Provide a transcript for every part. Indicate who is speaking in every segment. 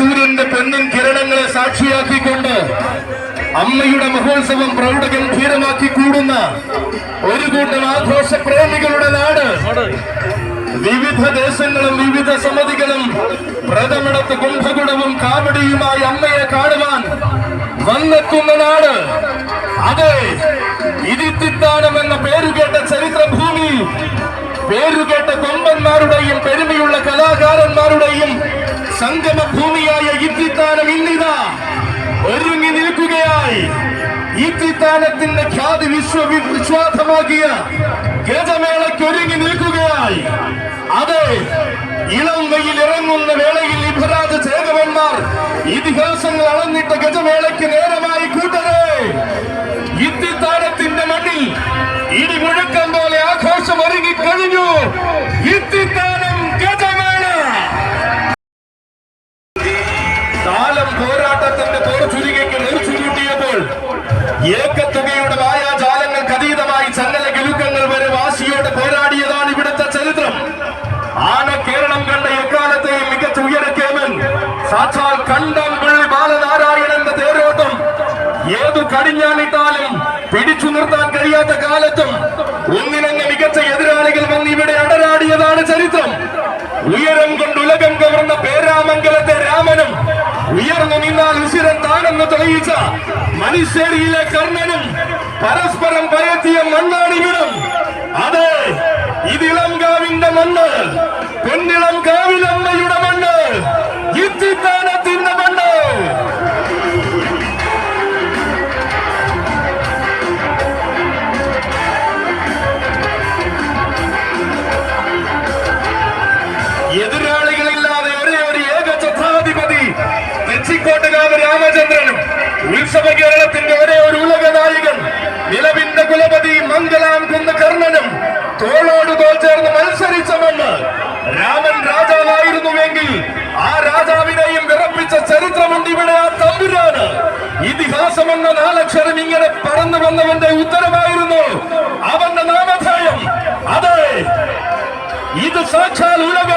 Speaker 1: സൂര്യന്റെ പൊന്നിൻ കിരണങ്ങളെ സാക്ഷിയാക്കിക്കൊണ്ട് അമ്മയുടെ മഹോത്സവം പ്രൗഢഗംഭീരമാക്കി കൂടുന്ന ഒരു കൂട്ടം ആഘോഷ പ്രേമികളുടെ നാട്. വിവിധ ദേശങ്ങളും വിവിധ സമിതികളും പ്രഥമിടത്ത് കുംഭകുടവും കാവടിയുമായി അമ്മയെ കാണുവാൻ വന്നെത്തുന്ന നാട്. അതെ ഇതിത്തിത്താനം എന്ന പേരുകേട്ട ചരിത്രഭൂമി പേരുകേട്ട കൊമ്പന്മാരുടെയും പെരുമയുള്ള കലാകാരന്മാരുടെയും സംഗമ ഭൂമിയായ ഇത്തിത്താനം ഇന്നിതാ. ഒരുങ്ങി നിൽക്കുകയായി. ഇത്തിത്താനത്തിന്റെ ഖ്യാതി വിശ്വ വിശ്വാസമാക്കിയ ഗജമേളയ്ക്ക് ഒരുങ്ങി നിൽക്കുകയായി. അതെ ഇളം വെയിൽ ഇറങ്ങുന്ന വേളയിൽ ഇഭരാജ ചേകവന്മാർ ഇതിഹാസങ്ങൾ അളന്നിട്ട ഗജമേളയ്ക്ക് തെളിയിച്ച മനുഷ്യരിയിലെ കർണനും പരസ്പരം പരത്തിയ മണ്ണാണിവിടം. അതെ ഇതിളം കാവിന്റെ മണ്ണ് പെണ്ണിളം കാവിലമ്മയുടെ മണ്ണ് ഇത്തിത്താനത്തിന്റെ മണ്ണ്. എതിരാളികളില്ലാതെ ഒരേ ഒരു ഏക ചത്രാധിപതി തെച്ചിക്കോട്ടുകാവ് രാമചന്ദ്രനും ഉത്സവ കേരളത്തിന്റെ ഒരേ ഒരു ഉലക നായകൻ നിലവിന്റെ കുലപതി മംഗലാം കുന്ന് കർണനും തോളോട് തോൾ ചേർന്ന് മത്സരിച്ച രാമൻ രാജാവായിരുന്നുവെങ്കിൽ ആ രാജാവിനെയും വിറപ്പിച്ച ചരിത്രമുണ്ട് ഇവിടെ ആ തമ്പുരാന്. ഇതിഹാസം എന്ന നാലക്ഷരം ഇങ്ങനെ പറന്നു വന്നവന്റെ ഉത്തരമായിരുന്നു അവന്റെ നാമധേയം. അതെ ഇത് സാക്ഷാൽ ഉലക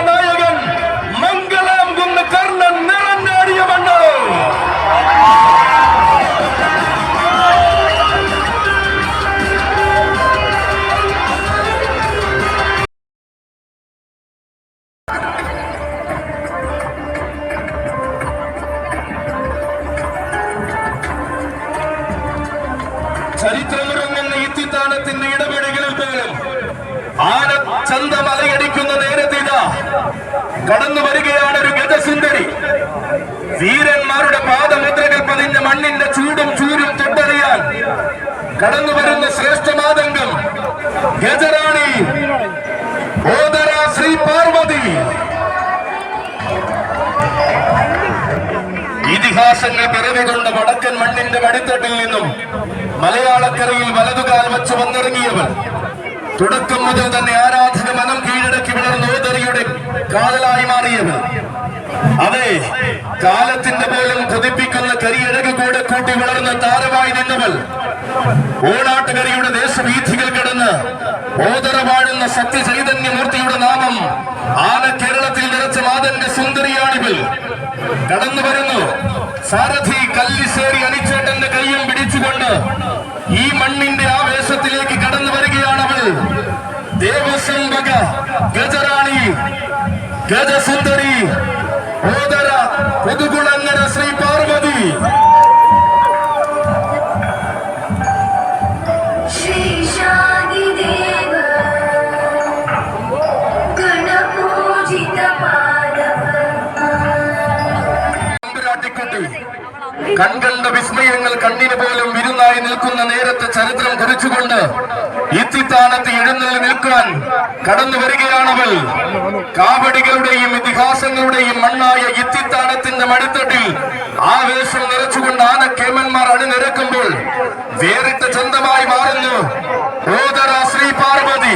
Speaker 1: വീരന്മാരുടെ പാദമുദ്രകൾ പതിഞ്ഞ മണ്ണിന്റെ ചൂടും ചൂരും തൊട്ടറിയാൻ കടന്നു വരുന്ന ശ്രേഷ്ഠമാതംഗം ഗജറാണി. ഗജരാണി ശ്രീ പാർവതി. ഇതിഹാസങ്ങൾ പിറവികൊണ്ട വടക്കൻ മണ്ണിന്റെ വടിത്തട്ടിൽ നിന്നും മലയാളക്കരയിൽ വലതുകാൽ വെച്ച് വന്നിറങ്ങിയവൾ. തുടക്കം മുതൽ തന്നെ ആരാധക മനം കീഴടക്കി വളർന്ന ഓദറിയുടെ കാതലായി മാറിയവൾ. അതെ കാലത്തിന്റെ പോലും കൊതിപ്പിക്കുന്ന കരിയഴക് കൂടെ കൂട്ടി വളർന്ന താരമായി നിന്നവൾ. ഓണാട്ടുകരയുടെ ദേശവീഥികൾ കടന്ന് ഓതറ വാഴുന്ന സത്യചൈതന്യമൂർത്തിയുടെ നാമം ആന കേരളത്തിൽ നിറച്ച മാതന്റെ സുന്ദരിയാണിവൾ. കടന്നു വരുന്നു. സാരഥി കല്ലിശേരി അനിച്ചേട്ടന്റെ കയ്യും പിടിച്ചുകൊണ്ട് ഈ മണ്ണിന്റെ ആവേശത്തിലേക്ക് കടന്നു വരികയാണവൾ. ദേവസ്വം ഗജറാണി ഗജസുന്ദരി ഓതര പുതുകുളങ്ങര ശ്രീ പാർവതി. കൺകളുടെ വിസ്മയങ്ങൾ കണ്ണിന് പോലും വിരുന്നായി നിൽക്കുന്ന നേരത്തെ ചരിത്രം കുറിച്ചുകൊണ്ട് ഇത്തിത്താനത്ത് എഴുന്നള്ളി നിൽക്കാൻ കടന്നു വരികയാണവൾ കാവടികളുടെയും ഇതിഹാസങ്ങളുടെയും മണ്ണായ ഇത്തിത്താനത്തിന്റെ മടിത്തട്ടിൽ ആവേശം നിറച്ചുകൊണ്ട് ആനക്കേമന്മാർ അണിനിരക്കുമ്പോൾ വേറിട്ട ചന്തമായി മാറുന്നു. ഓതര ശ്രീ പാർവതി.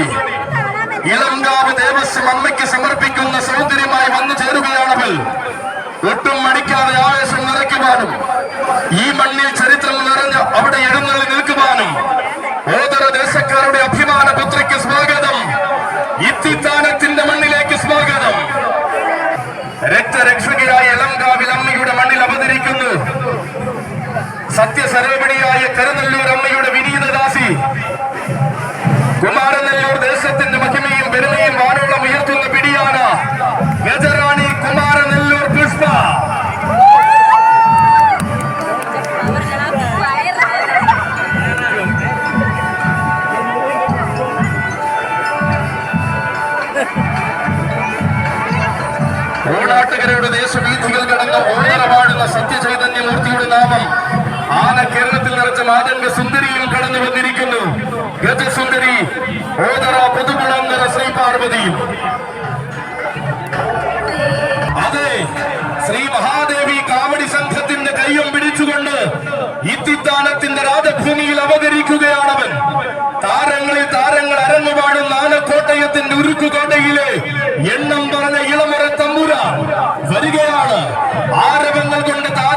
Speaker 1: ഇളങ്കാവ് ദേവസ്വം അമ്മയ്ക്ക് സമർപ്പിക്കുന്ന സൗന്ദര്യമായി വന്നു ചേരുകയാണവൾ ഒട്ടും മടിക്കാതെ ആവേശം നിറയ്ക്കുവാനും ഈ മണ്ണിൽ ചരിത്രം നിറഞ്ഞ് അവിടെ ആണ് കേരളത്തിൽ നിറച്ച മാതംഗ സുന്ദരിയും കടന്നു വന്നിരിക്കുന്നു. ഗജസുന്ദരി ഓതറ പുതുകുളങ്ങര ശ്രീ പാർവതി അതെ ശ്രീ മഹാദേവി കാവടി സംഘത്തിന്റെ കൈയും പിടിച്ചുകൊണ്ട് ഇത്തിത്താനത്തിന്റെ രാജഭൂമിയിൽ അവതരിക്കുകയാണവൻ. താരങ്ങളിൽ താരങ്ങൾ അരങ്ങുപാടും നാലക്കോട്ടയത്തിന്റെ ഉരുക്കുകോട്ടയിലെ എണ്ണം പറഞ്ഞ ഇളമുറ തമ്പുരാൻ. വരികയാണ്. ആരവങ്ങൾ കൊണ്ട് താര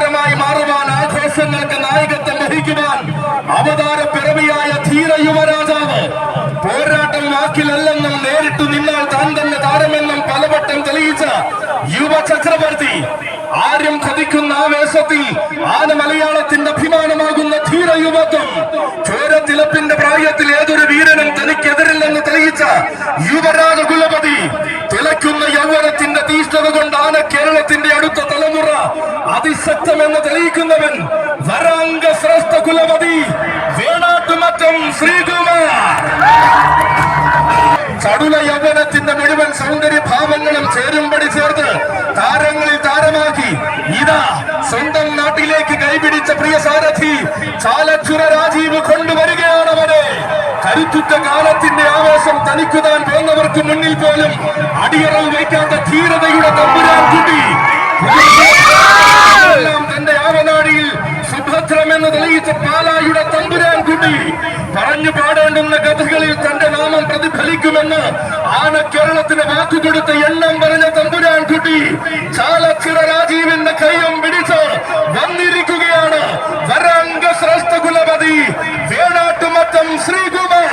Speaker 1: ചക്രവർത്തി ആരും കതിക്കുന്ന ആവേശത്തിൽ ആന മലയാളത്തിന്റെ അഭിമാനമാകുന്ന ധീര യുവത്വം ചോരത്തിലപ്പിന്റെ പ്രായത്തിൽ ഏതൊരു വീരനും തനിക്കെതിരില്ലെന്ന് തെളിയിച്ച യുവരാജ കുലപതി തിളയ്ക്കുന്ന യൗവനത്തിന്റെ തീഷ്ണത കൊണ്ട് ആന കേരളത്തിന്റെ അടുത്ത തലമുറ അതിശക്തമെന്ന് തെളിയിക്കുന്നവൻ വരാംഗ ശ്രേഷ്ഠ കുലപതി വേണാട്ടുമറ്റം ശ്രീകുമാർ. ചടുല യൗവനത്തിന്റെ മുഴുവൻ സൗന്ദര്യ ഭാവങ്ങളും ചേരുംപടി ചേർത്ത് താരങ്ങളിൽ താരമാക്കി. ഇതാ സ്വന്തം നാട്ടിലേക്ക് കൈപിടിച്ച പ്രിയ സാരഥി ചാലച്ചുര രാജീവ് കൊണ്ടുവരികയാണ് അവരെ കരുത്തുറ്റ കാലത്തിന്റെ ആവേശം തനിക്കുതാൻ പോന്നവർക്ക് മുന്നിൽ പോലും അടിയറവ് വയ്ക്കാത്ത ധീരതയുടെ തമ്പുരാൻ കുട്ടി. തന്റെ ആവനാടിയിൽ സുഭദ്രമെന്ന് തെളിയിച്ച പാലായുടെ തമ്പുരാൻ കുട്ടി പറഞ്ഞു പാടേണ്ടുന്ന കഥകളിൽ തന്റെ നാമം പ്രതിഫലിക്കുമെന്ന് ആന കേരളത്തിന് വാക്കുകൊടുത്ത എണ്ണം പറഞ്ഞ തമ്പുരാൻ കുട്ടി. ചാലച്ചിറ രാജീവിന്റെ കൈയും പിടിച്ച് വന്നിരിക്കുകയാണ് വരാംഗ ശ്രേഷ്ഠ കുലപതി വേണാട്ടുമറ്റം ശ്രീകുമാർ.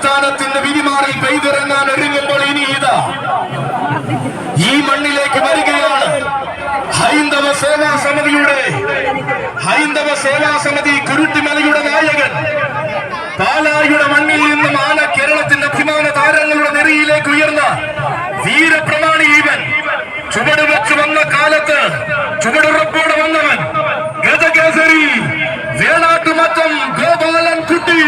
Speaker 1: ഈ ചിത്താനത്തിന്റെ വിരിമാറിൽ പെയ്തിറങ്ങാൻ ഒരുങ്ങുമ്പോൾ ഇനി ഇതാ. ഈ മണ്ണിലേക്ക് വരികയാണ് ഹൈന്ദവ സേവാ സമിതിയുടെ ഹൈന്ദവ സേവാ സമിതി കുരുട്ടിമലയുടെ നായകൻ. പാലായുടെ മണ്ണിൽ നിന്നും ആന കേരളത്തിന്റെ അഭിമാന താരങ്ങളുടെ നെറിയിലേക്ക് ഉയർന്ന വീരപ്രമാണി ഈവൻ ചുവട് വെച്ച് വന്ന കാലത്ത് ചുവടുറപ്പോടെ വന്നവൻ ഗജകേസരി വേണാട്ടുമറ്റം ഗോപാലൻ കുട്ടി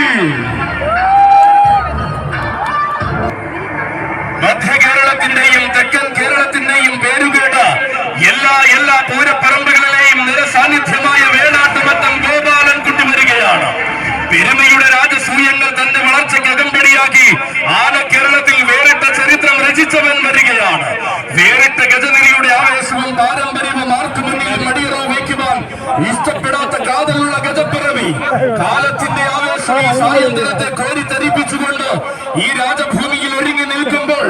Speaker 1: ഈ രാജഭൂമിയിൽ ഒരുങ്ങി നിൽക്കുമ്പോൾ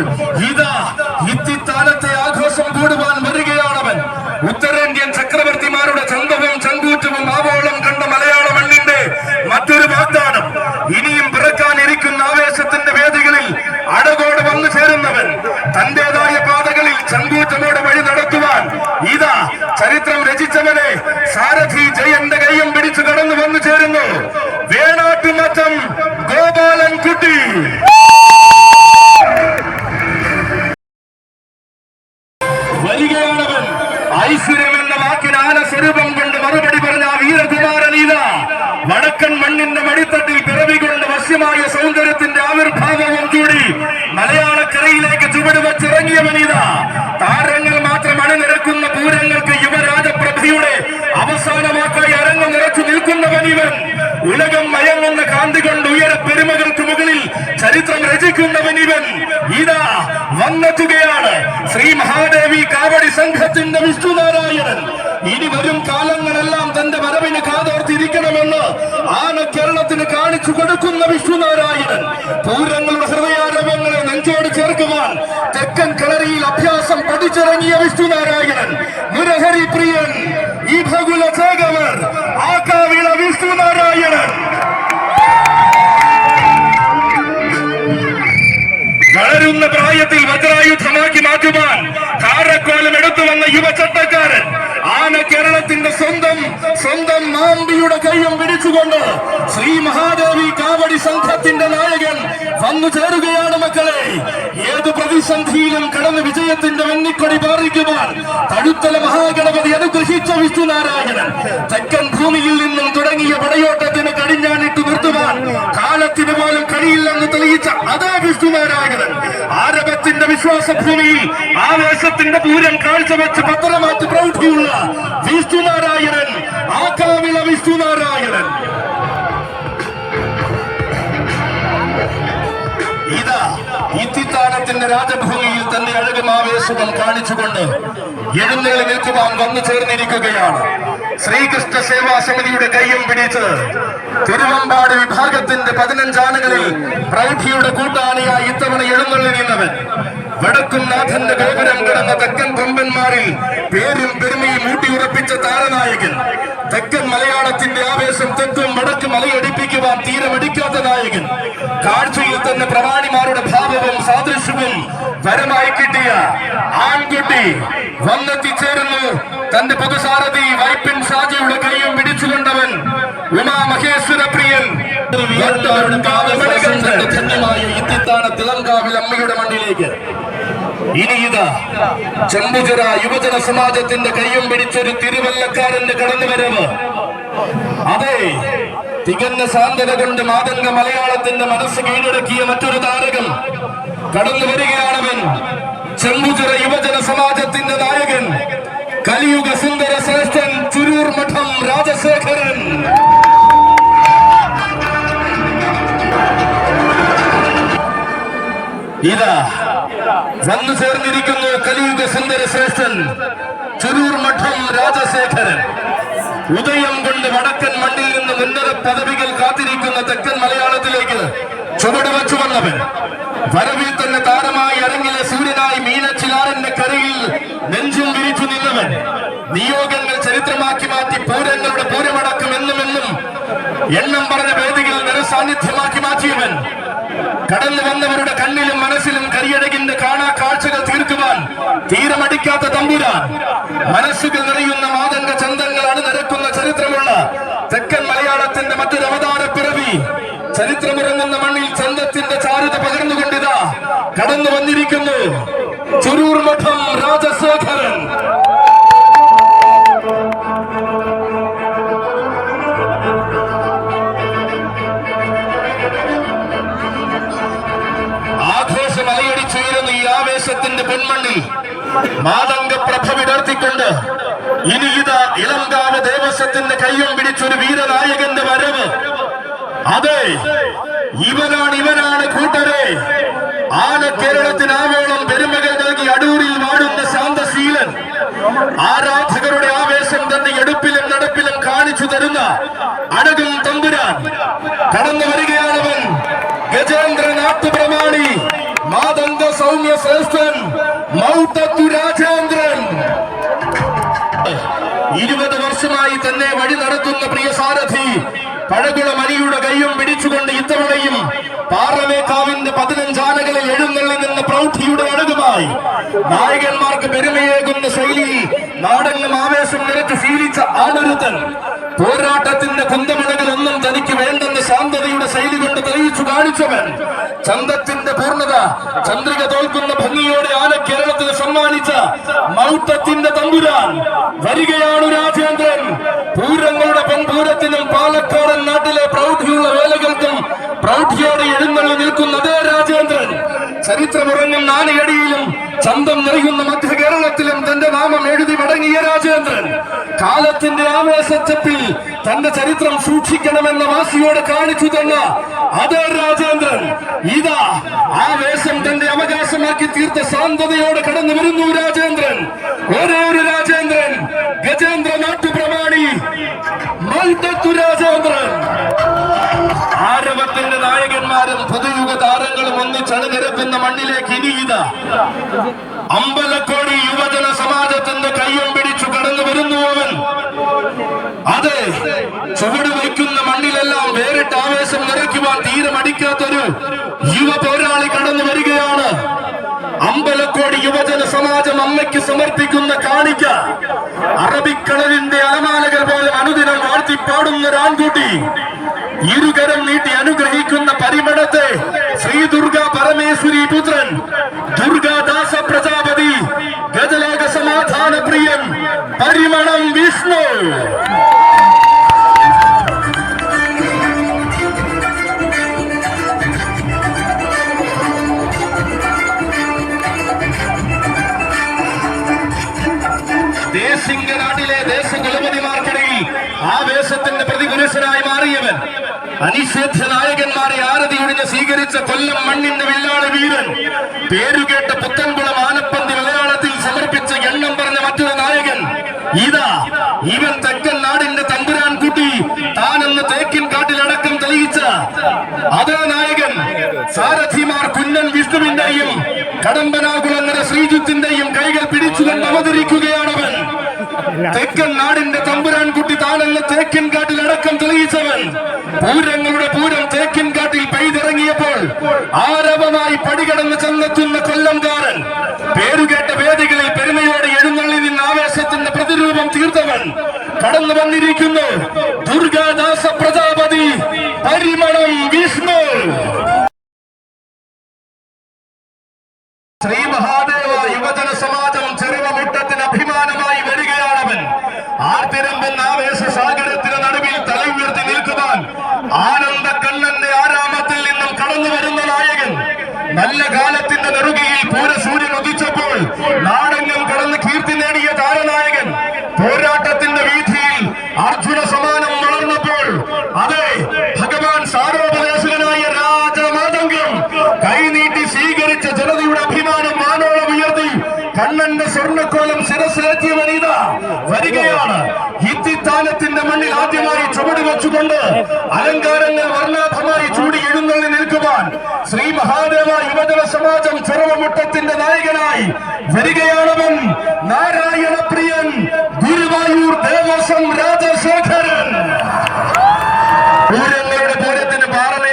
Speaker 1: ഇതാ ഇത്തിത്താലത്തെ ആഘോഷം കൂടുവാൻ വരികയാണവൻ. ഉത്തരേന്ത്യൻ ചക്രവർത്തിമാരുടെ ചന്തവും ചങ്കൂറ്റവും ആവോളം കണ്ട മലയാള മണ്ണിന്റെ മറ്റൊരു വാഗ്ദാനം. ഇനിയും പിറക്കാനിരിക്കുന്ന ആവേശത്തിന്റെ വേദികളിൽ അടകോട് വന്നു ചേരുന്നവൻ. തന്റേതായ പാതകളിൽ ചങ്കൂറ്റമോടെ വഴി നടത്തുവാൻ ഇതാ ചരിത്രം രചിച്ചവനെ സാരഥി ജയന്റെ കൈയും പിടിച്ചു കടന്നു വന്നു ചേരുന്നു. വേണാട്ടുമറ്റം ഗോപാലൻ കുട്ടി മഹാദേവി കാവടി സംഘത്തിന്റെ വിഷ്ണുനാരായണൻ. ഇനി വരും കാലങ്ങളെല്ലാം തന്റെ വരവിന് കാതോർത്തിരിക്കണമെന്ന് ആന കേരളത്തിന് കാണിച്ചു കൊടുക്കുന്ന വിഷ്ണുനാരായണൻ. പൂരങ്ങളുടെ ഹൃദയാരവങ്ങളെ നെഞ്ചോട് ചേർക്കുവാൻ തെക്കൻ കളരിയിൽ അഭ്യാസം പഠിച്ചിറങ്ങിയ വിഷ്ണുനാരായണൻ. മുരഹരി പ്രിയൻ ഈ ഭഗുല ചേകവർ ആക്കാവിള വിഷ്ണുനാരായണൻ. വളരുന്ന പ്രായത്തിൽ വജ്രായുധമാക്കി മാറ്റുവാൻ കാരക്കോലം എടുത്തു വന്ന യുവചട്ടക്കാരൻ ആന കേരളത്തിന്റെ സ്വന്തം സ്വന്തം മാമ്പിയുടെ കൈയും പിടിച്ചുകൊണ്ട് ശ്രീ മഹാദേവി കാവടി സംഘത്തിന്റെ നായകൻ വന്നു ചേരുകയാണ് മക്കളെ. ഏത് പ്രതിസന്ധിയിലും കടന്ന് വിജയത്തിന്റെ വെന്നിക്കൊടി പാറിക്കുവാൻ തഴുത്തല മഹാഗണപതി അനുഗ്രഹിച്ച വിഷ്ണുനാരായണൻ തെക്കൻ ഭൂമിയിൽ നിന്നും തുടങ്ങിയ പടയോട്ടത്തിന് കടിഞ്ഞാണിട്ട് നിർത്തുവാൻ കഴിയില്ലെന്ന് തെളിയിച്ച അതേ വിഷ്ണുനാരായണൻ. ആരവത്തിന്റെ വിശ്വാസ ഭൂമിയിൽ ആവേശത്തിന്റെ പൂരം കാഴ്ചവെച്ച് പത്രമാറ്റി പ്രൗഢിയുള്ള വിഷ്ണുനാരായണൻ ആക്കാവിള വിഷ്ണുനാരായണൻ. ഇതാ ഇത്തിത്താനത്തിന്റെ രാജഭൂമിയിൽ തന്നെ അഴകും ആവേശവും കാണിച്ചുകൊണ്ട് എഴുന്നേൽ നിൽക്കുവാൻ വന്നു ചേർന്നിരിക്കുകയാണ്. ശ്രീകൃഷ്ണ സേവാ സമിതിയുടെ കയ്യും പിടിച്ച് തിരുവമ്പാട് വിഭാഗത്തിന്റെ പതിനഞ്ചാനകളിൽ പ്രൗഢിയുടെ കൂട്ടാളിയായി ഇത്തവണ എഴുന്നള്ളി നിന്നവൻ. വടക്കും നാഥന്റെ ഗോപുരം കിടന്ന തെക്കൻ കൊമ്പന്മാരിൽ പേരും പെരുമയും ഊട്ടിയുറപ്പിച്ച താരനായകൻ. തെക്കൻ മലയാളത്തിന്റെ ആവേശം തെക്കും വടക്ക് മലയടിപ്പിക്കുവാൻ തീരമടിക്കാത്ത നായകൻ. കാഴ്ചയിൽ തന്നെ പ്രവാണിമാരുടെ ഭാവവും സാദൃശ്യവും വരമായി കിട്ടിയ ആൺകുട്ടി വന്നെത്തിച്ചേരുന്നു. തന്റെ പൊതുസാരഥി വൈപ്പിൻ ഷാജിയുടെ കൈയും പിടിച്ചുകൊണ്ടവൻ ഉമാ മഹേശ്വര പ്രിയൻ ഇത്തിത്താന അമ്മയുടെ മണ്ണിലേക്ക്. ഇനി ഇതാ ചെമ്പുചിറ യുവജന സമാജത്തിന്റെ കയ്യും പിടിച്ചൊരു തിരുവല്ലക്കാരന്റെ കടന്നുവരവ്. അതെ തികഞ്ഞ സാന്ദ്രത കൊണ്ട് മാതംഗ മലയാളത്തിന്റെ മനസ്സ് കീഴടക്കിയ മറ്റൊരു താരകം കടന്നു വരികയാണവൻ. ചെമ്പുചിറ യുവജന സമാജത്തിന്റെ നായകൻ. കലിയുഗ സുന്ദര ശ്രേഷ്ഠൻ ചുരൂർ മഠം രാജശേഖരൻ. ഇതാ വന്നു ചേർന്നിരിക്കുന്നു കലിയുഗ സുന്ദര ശ്രേഷ്ഠൻ ചുരൂർ മഠം രാജശേഖരൻ. ഉദയം കൊണ്ട് വടക്കൻ മണ്ണിൽ നിന്ന് ഉന്നത പദവികൾ കാത്തിരിക്കുന്ന തെക്കൻ മലയാളത്തിലേക്ക് ചുവട് വെച്ചു വന്നവൻ. വരവിൽ തന്നെ താരമായി അരങ്ങിലെ സൂര്യനായി മീനച്ചിലാറിന്റെ കരയിൽ നെഞ്ചും വിരിച്ചു നിന്നവൻ. നിയോഗങ്ങൾ ചരിത്രമാക്കി മാറ്റി പൂരങ്ങളുടെ പൂരമടക്കം എന്നും എന്നും എണ്ണം പറഞ്ഞ വേദികൾ നിറസാന്നിധ്യമാക്കി മാറ്റിയവൻ. കടന്നു വന്നവരുടെ കണ്ണിലും മനസ്സിലും കരിയടകിന്റെ കാണാ കാഴ്ചകൾ തീർക്കുവാൻ തീരമടിക്കാത്ത തമ്പുരാൻ. മനസ്സുകൾ നിറയുന്ന മാതംഗ ചന്തങ്ങൾ അണിനിരക്കുന്ന ചരിത്രമുള്ള തെക്കൻ മലയാളത്തിന്റെ മറ്റൊരു അവതാര പിറവി. ചരിത്രമിറങ്ങുന്ന മണ്ണിൽ ചന്തത്തിന്റെ ചാരുത പകർന്നുകൊണ്ടിതാ കടന്നു ചുരൂർ മഠം രാജശേഖരൻ. ആഘോഷം അലയടിച്ചുയരുന്ന ഈ ആവേശത്തിന്റെ പൊന്മണ്ണിൽ മാതംഗ പ്രഭ വിടർത്തിക്കൊണ്ട് ഇനി ഇത് ഇളങ്കാവ് ദേവസ്വത്തിന്റെ കയ്യും പിടിച്ചൊരു വീരനായകന്റെ വരവ്. അതെ ഇവനാണ് ഇവനാണ് കൂട്ടരെ. ആന കേരളത്തിന് ആവോളം പെരുമകൾ നൽകി അടൂരിൽ വാടുന്ന ശാന്തശീലൻ. ആരാധകരുടെ ആവേശം തന്നെ എടുപ്പിലും നടപ്പിലും കാണിച്ചു തരുന്ന അടകും തമ്പുരാൻ. കടന്നു വരികയാണവൻ ഗജേന്ദ്ര നാട്ടുപ്രമാണി മാതംഗ സൗമ്യ ശ്രേഷ്ഠൻ. മൗട്ടത്തു രാജേന്ദ്രൻ. ഇരുപത് വർഷമായി തന്നെ വഴി നടത്തുന്ന പ്രിയ സാരഥി പഴകുള മലിയുടെ കൈയും പിടിച്ചുകൊണ്ട് ഇത്തവണയും പാറമേക്കാവിന്റെ പതിനഞ്ചാനകളിൽ എഴുന്നള്ളി നിന്ന പ്രൗഢിയുടെ നായകന്മാർക്ക് പെരുമയേകുന്ന ശൈലിയിൽ നാടെങ്ങും ആവേശം നിറച്ച് ശീലിച്ച ആളൊരുത്തൻ പോരാട്ടത്തിന്റെ കുന്തമിളകൾ ഒന്നും തനിക്ക് വേണ്ടെന്ന് ശാന്തതയുടെ ശൈലി കൊണ്ട് തെളിയിച്ചു കാണിച്ചവൻ. ചന്തത്തിന്റെ പൂർണത ചന്ദ്രിക തോൽക്കുന്ന ഭംഗിയോടെ ആന കേരളത്തിന് സമ്മാനിച്ച മൗട്ടത്തിന്റെ തമ്പുരാൻ. വരികയാണ് രാജേന്ദ്രൻ. പൂരങ്ങളുടെ പെൺപൂരത്തിനും പാലക്കാടൻ നാട്ടിലെ പ്രൗഢിയുള്ള വേലകൾക്കും പ്രൗഢിയോടെ എഴുന്നള്ളി നിൽക്കുന്ന അതേ രാജേന്ദ്രൻ. ചരിത്രമുറങ്ങും നാണയടിയിലും ചന്തം നിറയുന്ന മധ്യ കേരളത്തിലും തന്റെ നാമം എഴുതി മടങ്ങിയ രാജേന്ദ്രൻ. കാലത്തിന്റെ ആവേശത്തിൽ തന്റെ ചരിത്രം സൂക്ഷിക്കണമെന്ന വാസിയോട് കാണിച്ചു തന്ന അതേ രാജേന്ദ്രൻ. ഇതാ ആവേശം തന്റെ അവകാശമാക്കി തീർത്ത ശാന്തതയോടെ കടന്നു വരുന്നു രാജേന്ദ്രൻ. ഒരേ ഒരു രാജേന്ദ്രൻ ഗജേന്ദ്ര നാട്ടുപ്രമാണി രാജേന്ദ്രൻ. ആരവത്തിന്റെ നായകന്മാരും പുതുയുഗ താരങ്ങളും ഒന്നിച്ചണിനിരക്കുന്ന മണ്ണിലേക്ക് ഇനി ഇനിയിത അമ്പലക്കോടി യുവജന സമാജത്തിന്റെ കയ്യും പിടിച്ചു കടന്നു വരുന്നു അവൻ. അതെ ചുവട് വയ്ക്കുന്ന മണ്ണിലെല്ലാം വേറിട്ട് ആവേശം നിറയ്ക്കുവാൻ തീരമടിക്കാത്തൊരു യുവ പോരാളി കടന്നു വരികയാണ്. അമ്പലക്കോടി യുവജന സമാജം അമ്മയ്ക്ക് സമർപ്പിക്കുന്ന കാണിക്ക അറബിക്കടലിന്റെ അലമാലകൾ പോലെ അനുദിനം വാഴ്ത്തിപ്പാടുന്ന ഒരു ആൺകുട്ടി ഇരുകരം നീട്ടി അനുഗ്രഹിക്കുന്ന പരിമണത്തെ ശ്രീ ദുർഗ പരമേശ്വരി പുത്രൻ ദുർഗാദാസ പ്രജാപതി ഗജലോക സമാധാന പ്രിയൻ പരിമണം വിഷ്ണു ദേശിംഗനാട്ടിലെ ദേശകുലപതിമാർ ആവേശത്തിന്റെ പ്രതിപുരുഷനായി മാറിയവൻ. അനിഷേധ്യ നായകന്മാരെ ആരതി ഒഴിഞ്ഞ് സ്വീകരിച്ച കൊല്ലം മണ്ണിന്റെ വില്ലാളി വീരൻ. പേരുകേട്ട പുത്തൻകുളം ആനപ്പന്തി മലയാളത്തിൽ സമർപ്പിച്ച എണ്ണം പറഞ്ഞ മറ്റൊരു നായകൻ. ഇതാ ഇവൻ തെക്കൻ നാടിന്റെ തമ്പുരാൻ കുട്ടി താനെന്ന് തേക്കിൻ കാട്ടിലടക്കം തെളിയിച്ച അതേ നായകൻ സാരഥിമാർ കുന്നൻ വിഷ്ണുവിന്റെയും കടമ്പനാകുളങ്ങര ശ്രീജിത്തിന്റെയും കൈകൾ പിടിച്ചുകൊണ്ട് അവതരിക്കുകയാണവൻ. തെക്കൻ നാടിന്റെ കുട്ടി താനെന്ന് തേക്കിൻ കാട്ടിൽ അടക്കം തെളിയിച്ചവൻ. പൂരങ്ങളുടെ പൂരം തേക്കിൻ കാട്ടിൽ പെയ്തിറങ്ങിയപ്പോൾ ആരവമായി പടികടന്ന് ചെന്നെത്തുന്ന കൊല്ലംകാരൻ. പേരുകേട്ട വേദികളിൽ പെരുമയോടെ എഴുന്നള്ളി നിന്ന് ആവേശത്തിന്റെ പ്രതിരൂപം തീർത്തവൻ. കടന്നു വന്നിരിക്കുന്നു ദുർഗാദാസ പ്രജാപതി പരിമണം വിഷ്ണു ശ്രീ മഹാദേവ യുവജന സമാജം ചെറുവ മുട്ടത്തിന് അഭിമാനമായി വരികയാണവൻ ആർത്തിരമ്പെന്ന ആവേശ സാഗരത്തിന് നടുവിൽ തല ഉയർത്തി നിൽക്കുവാൻ ആനന്ദ കണ്ണന്റെ ആരാമത്തിൽ നിന്നും കടന്നു വരുന്ന നായകൻ നല്ല കാലത്തിന്റെ നെറുകയിൽ പൂരസൂര്യൻ ഉദിച്ചപ്പോൾ നാടെങ്ങും കടന്ന് കീർത്തി നേടിയ താരനായകൻ പോരാട്ടത്തിന്റെ വീഥിയിൽ അർജുന സമാനം വളർന്നപ്പോൾ അതെ ഭഗവാൻ സാരോപദേശകനായ രാജമാതംഗം കൈനീട്ടി സ്വീകരിച്ച ജനതയുടെ അഭിമാനം മാനോളം ഉയർത്തി കണ്ണന്റെ സ്വർണക്കോലം ശിരസിലെത്തിയവനീത വരികയാണ്. ഇത്തിത്താനത്തിന്റെ മണ്ണിൽ ആദ്യമായി വെച്ചുകൊണ്ട് അലങ്കാരങ്ങൾ വർണാഭമായി ചൂടി എഴുന്നള്ളി നിൽക്കുവാൻ ശ്രീ മഹാദേവ യുവജന സമാജം ചെറുവമുട്ടത്തിന്റെ നായകനായി വരികയാണവൻ നാരായണ പ്രിയൻ ഗുരുവായൂർ ദേവസ്വം രാജശേഖരൻ. പൂരങ്ങളുടെ പൂരത്തിന് പാറമേ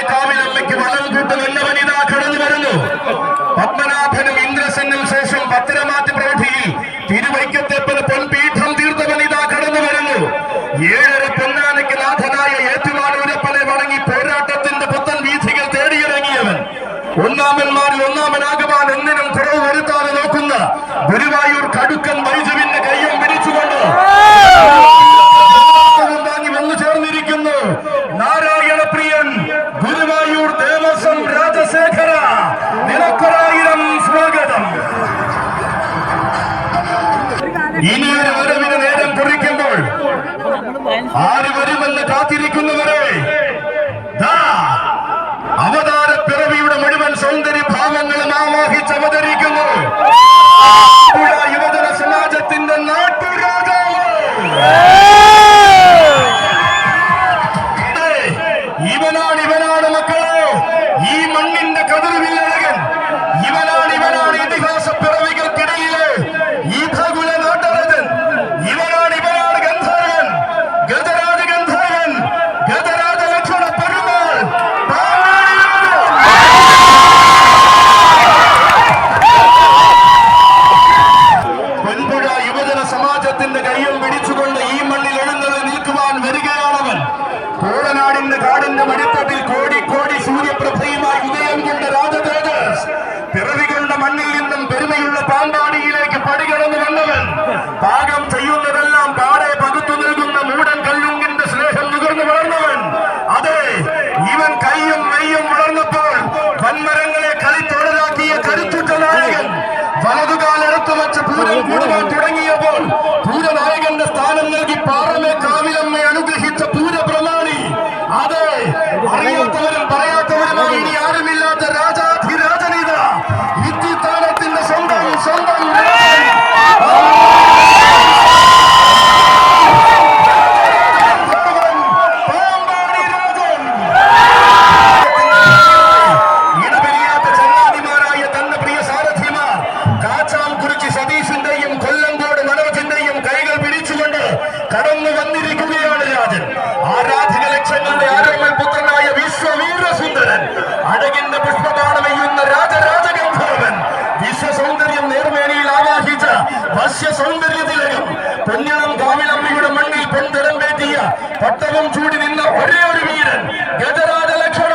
Speaker 1: പത്മനാഭനും ശേഷം ഒന്നാമന്മാരിൽ ഒന്നാമനാകുവാൻ ഒന്നിനും കുറവ് വരുത്താതെ നോക്കുന്ന ഗുരുവായൂർ കടുക്കൻ വൈജുവിന്റെ ചൂടി നിന്ന ഒരേ ഒരു വീരൻ ഗജരാജ ലക്ഷണ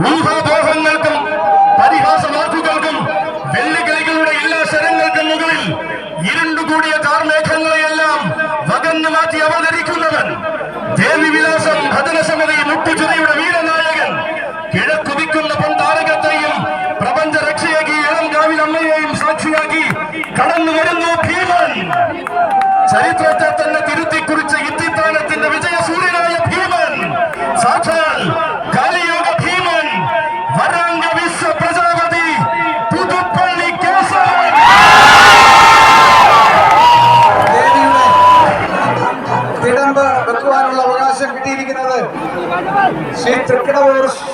Speaker 1: ഊഹാപോഹങ്ങൾക്കും പരിഹാസവാക്കുകൾക്കും വെല്ലുകളികളുടെ എല്ലാ ശരങ്ങൾക്കും മുകളിൽ ഇരുണ്ടുകൂടിയ കാർമേഘങ്ങളെയെല്ലാം വകന്നു മാറ്റി അവതരിക്കുന്നവൻ ദേവി വിലാസം ഭജനസമിതി മുട്ടുചിറയുടെ വീരനായകൻ. കിഴക്കുതിക്കുന്ന പൊന്താരകത്തെയും പ്രപഞ്ച രക്ഷയാക്കി ഇളം കാവിൽ അമ്മയെയും സാക്ഷിയാക്കി കടന്നു വരുന്നു ഭീമൻ. ചരിത്രത്തെ
Speaker 2: Siete
Speaker 3: grados.